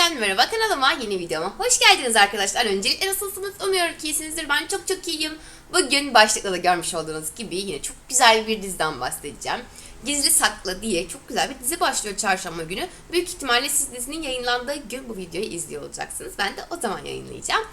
Yeniden merhaba kanalıma yeni videoma hoş geldiniz arkadaşlar. Öncelikle nasılsınız? Umuyorum ki iyisinizdir. Ben çok çok iyiyim. Bugün başlıkta da görmüş olduğunuz gibi yine çok güzel bir diziden bahsedeceğim. Gizli Saklı diye çok güzel bir dizi başlıyor çarşamba günü. Büyük ihtimalle siz dizinin yayınlandığı gün bu videoyu izliyor olacaksınız. Ben de o zaman yayınlayacağım.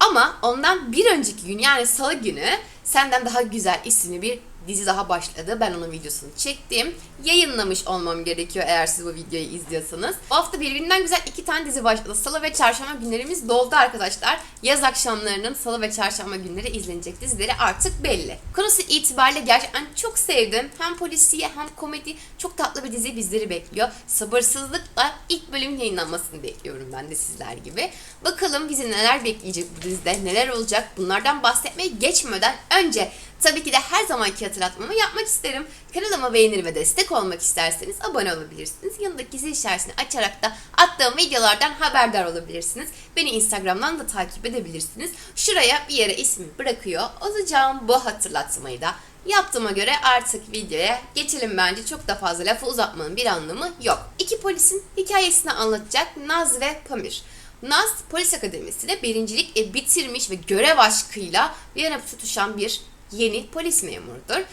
Ama ondan bir önceki gün yani salı günü Senden Daha Güzel isimli bir dizi daha başladı. Ben onun videosunu çektim. Yayınlamış olmam gerekiyor eğer siz bu videoyu izliyorsanız. Bu hafta birbirinden güzel iki tane dizi başladı. Salı ve çarşamba günlerimiz doldu arkadaşlar. Yaz akşamlarının salı ve çarşamba günleri izlenecek dizileri artık belli. Konusu itibariyle gerçekten çok sevdim. Hem polisiye hem komedi çok tatlı bir dizi bizleri bekliyor. Sabırsızlıkla ilk bölümün yayınlanmasını bekliyorum ben de sizler gibi. Bakalım bizi neler bekleyecek bu dizide, neler olacak bunlardan bahsetmeye geçmeden önce Tabii ki de her zamanki hatırlatmamı yapmak isterim. Kanalıma beğenir ve destek olmak isterseniz abone olabilirsiniz. Yanındaki zil işaretini açarak da attığım videolardan haberdar olabilirsiniz. Beni Instagram'dan da takip edebilirsiniz. Şuraya bir yere ismi bırakıyor olacağım bu hatırlatmayı da yaptığıma göre artık videoya geçelim bence. Çok da fazla lafı uzatmanın bir anlamı yok. İki polisin hikayesini anlatacak Naz ve Pamir. Naz polis akademisinde birincilik e, bitirmiş ve görev aşkıyla bir tutuşan bir yeni polis memurudur.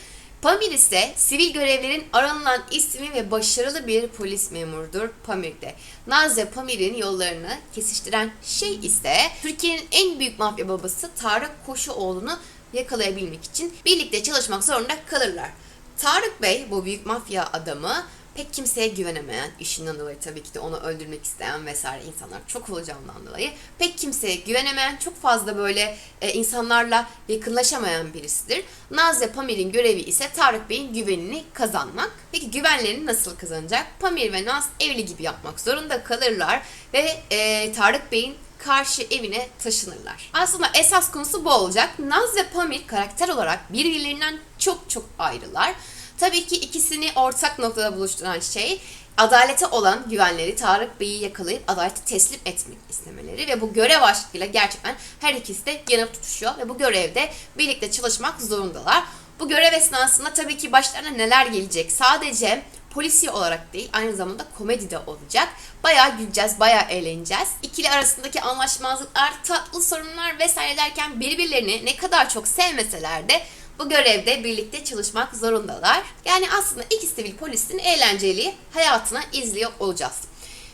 Pamir ise sivil görevlerin aranılan ismi ve başarılı bir polis memurudur Pamir'de. Naz ve Pamir'in yollarını kesiştiren şey ise Türkiye'nin en büyük mafya babası Tarık Koşuoğlu'nu yakalayabilmek için birlikte çalışmak zorunda kalırlar. Tarık Bey bu büyük mafya adamı pek kimseye güvenemeyen, işinden dolayı tabii ki de onu öldürmek isteyen vesaire insanlar çok olacağından dolayı pek kimseye güvenemeyen, çok fazla böyle e, insanlarla yakınlaşamayan birisidir. Naz ve Pamir'in görevi ise Tarık Bey'in güvenini kazanmak. Peki güvenlerini nasıl kazanacak? Pamir ve Naz evli gibi yapmak zorunda kalırlar ve e, Tarık Bey'in karşı evine taşınırlar. Aslında esas konusu bu olacak. Naz ve Pamir karakter olarak birbirlerinden çok çok ayrılar. Tabii ki ikisini ortak noktada buluşturan şey adalete olan güvenleri Tarık Bey'i yakalayıp adaleti teslim etmek istemeleri ve bu görev aşkıyla gerçekten her ikisi de yanıp tutuşuyor ve bu görevde birlikte çalışmak zorundalar. Bu görev esnasında tabii ki başlarına neler gelecek sadece polisi olarak değil aynı zamanda komedi de olacak. Bayağı güleceğiz, bayağı eğleneceğiz. İkili arasındaki anlaşmazlıklar, tatlı sorunlar vesaire derken birbirlerini ne kadar çok sevmeseler de bu görevde birlikte çalışmak zorundalar. Yani aslında iki sivil polisin eğlenceli hayatını izliyor olacağız.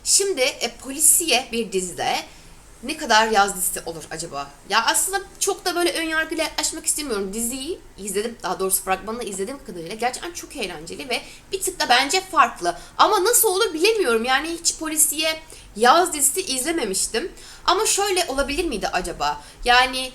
Şimdi e, polisiye bir dizide ne kadar yaz dizisi olur acaba? Ya aslında çok da böyle ön yargıyla yaklaşmak istemiyorum. Diziyi izledim, daha doğrusu fragmanını izlediğim kadarıyla gerçekten çok eğlenceli ve bir tık da bence farklı. Ama nasıl olur bilemiyorum. Yani hiç polisiye yaz dizisi izlememiştim. Ama şöyle olabilir miydi acaba? Yani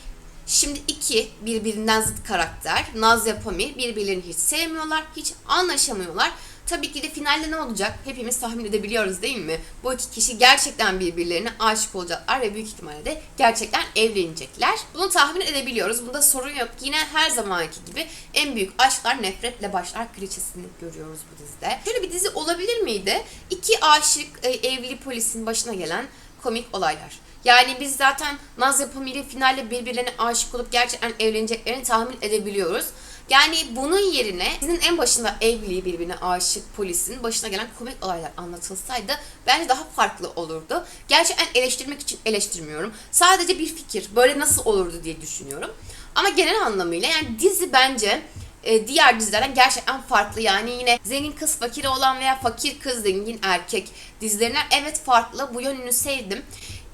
Şimdi iki birbirinden zıt karakter, Naz ve Pamir birbirlerini hiç sevmiyorlar, hiç anlaşamıyorlar. Tabii ki de finalde ne olacak? Hepimiz tahmin edebiliyoruz değil mi? Bu iki kişi gerçekten birbirlerine aşık olacaklar ve büyük ihtimalle de gerçekten evlenecekler. Bunu tahmin edebiliyoruz. Bunda sorun yok. Yine her zamanki gibi en büyük aşklar nefretle başlar klişesini görüyoruz bu dizide. Şöyle bir dizi olabilir miydi? İki aşık e, evli polisin başına gelen komik olaylar. Yani biz zaten Naz Pamir'in finalde birbirlerine aşık olup gerçekten evleneceklerini tahmin edebiliyoruz. Yani bunun yerine sizin en başında evliliği birbirine aşık polisin başına gelen komik olaylar anlatılsaydı bence daha farklı olurdu. Gerçekten eleştirmek için eleştirmiyorum. Sadece bir fikir. Böyle nasıl olurdu diye düşünüyorum. Ama genel anlamıyla yani dizi bence e, diğer dizilerden gerçekten farklı. Yani yine zengin kız fakir olan veya fakir kız zengin erkek dizilerinden evet farklı. Bu yönünü sevdim.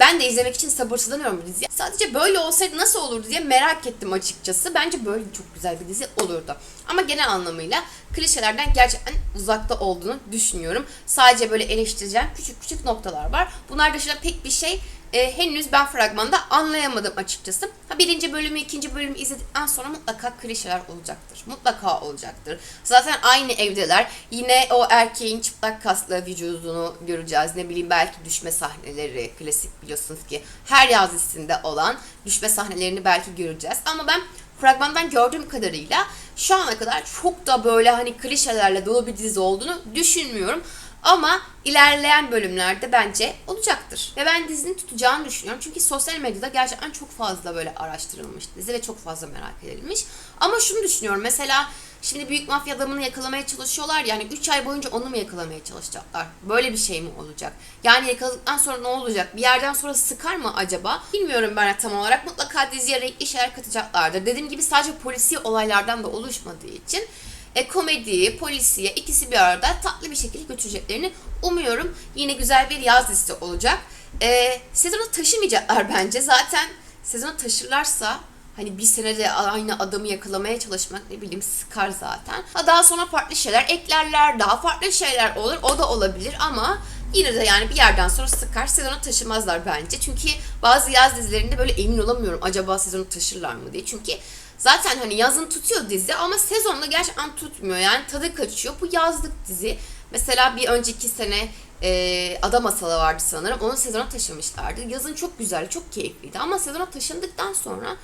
Ben de izlemek için sabırsızlanıyorum bu diziyi. Sadece böyle olsaydı nasıl olurdu diye merak ettim açıkçası. Bence böyle çok güzel bir dizi olurdu. Ama genel anlamıyla klişelerden gerçekten uzakta olduğunu düşünüyorum. Sadece böyle eleştireceğim küçük küçük noktalar var. Bunlar dışında pek bir şey e, henüz ben fragmanda anlayamadım açıkçası. Ha, birinci bölümü, ikinci bölümü izledikten sonra mutlaka klişeler olacaktır. Mutlaka olacaktır. Zaten aynı evdeler. Yine o erkeğin çıplak kaslı vücudunu göreceğiz. Ne bileyim belki düşme sahneleri klasik biliyorsunuz ki her yaz dizisinde olan düşme sahnelerini belki göreceğiz. Ama ben fragmandan gördüğüm kadarıyla şu ana kadar çok da böyle hani klişelerle dolu bir dizi olduğunu düşünmüyorum. Ama ilerleyen bölümlerde bence olacaktır. Ve ben dizinin tutacağını düşünüyorum. Çünkü sosyal medyada gerçekten çok fazla böyle araştırılmış dizi ve çok fazla merak edilmiş. Ama şunu düşünüyorum. Mesela şimdi büyük mafya adamını yakalamaya çalışıyorlar. Yani 3 ay boyunca onu mu yakalamaya çalışacaklar? Böyle bir şey mi olacak? Yani yakaladıktan sonra ne olacak? Bir yerden sonra sıkar mı acaba? Bilmiyorum ben tam olarak. Mutlaka diziye renkli şeyler katacaklardır. Dediğim gibi sadece polisi olaylardan da oluşmadığı için e, komedi, polisiye ikisi bir arada tatlı bir şekilde götüreceklerini umuyorum. Yine güzel bir yaz dizisi olacak. E, sezonu taşımayacaklar bence. Zaten sezonu taşırlarsa hani bir senede aynı adamı yakalamaya çalışmak ne bileyim sıkar zaten. Ha, daha sonra farklı şeyler eklerler, daha farklı şeyler olur. O da olabilir ama yine de yani bir yerden sonra sıkar. Sezonu taşımazlar bence. Çünkü bazı yaz dizilerinde böyle emin olamıyorum acaba sezonu taşırlar mı diye. Çünkü Zaten hani yazın tutuyor dizi ama sezonda gerçekten tutmuyor. Yani tadı kaçıyor. Bu yazlık dizi. Mesela bir önceki sene e, Ada Masalı vardı sanırım. Onu sezona taşımışlardı. Yazın çok güzel, çok keyifliydi. Ama sezona taşındıktan sonra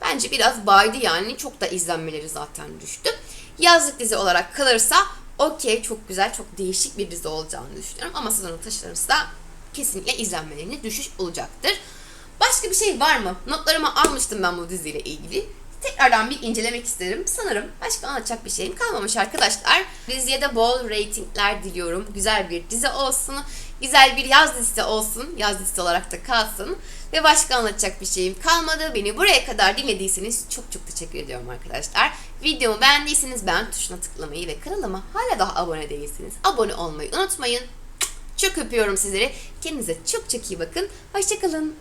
bence biraz baydı yani. Çok da izlenmeleri zaten düştü. Yazlık dizi olarak kalırsa okey çok güzel, çok değişik bir dizi olacağını düşünüyorum. Ama sezona taşınırsa kesinlikle izlenmelerine düşüş olacaktır. Başka bir şey var mı? Notlarımı almıştım ben bu diziyle ilgili tekrardan bir incelemek isterim. Sanırım başka anlatacak bir şeyim kalmamış arkadaşlar. Diziye de bol reytingler diliyorum. Güzel bir dizi olsun. Güzel bir yaz dizisi olsun. Yaz dizisi olarak da kalsın. Ve başka anlatacak bir şeyim kalmadı. Beni buraya kadar dinlediyseniz çok çok teşekkür ediyorum arkadaşlar. Videomu beğendiyseniz beğen tuşuna tıklamayı ve kanalıma hala daha abone değilseniz abone olmayı unutmayın. Çok öpüyorum sizleri. Kendinize çok çok iyi bakın. Hoşçakalın.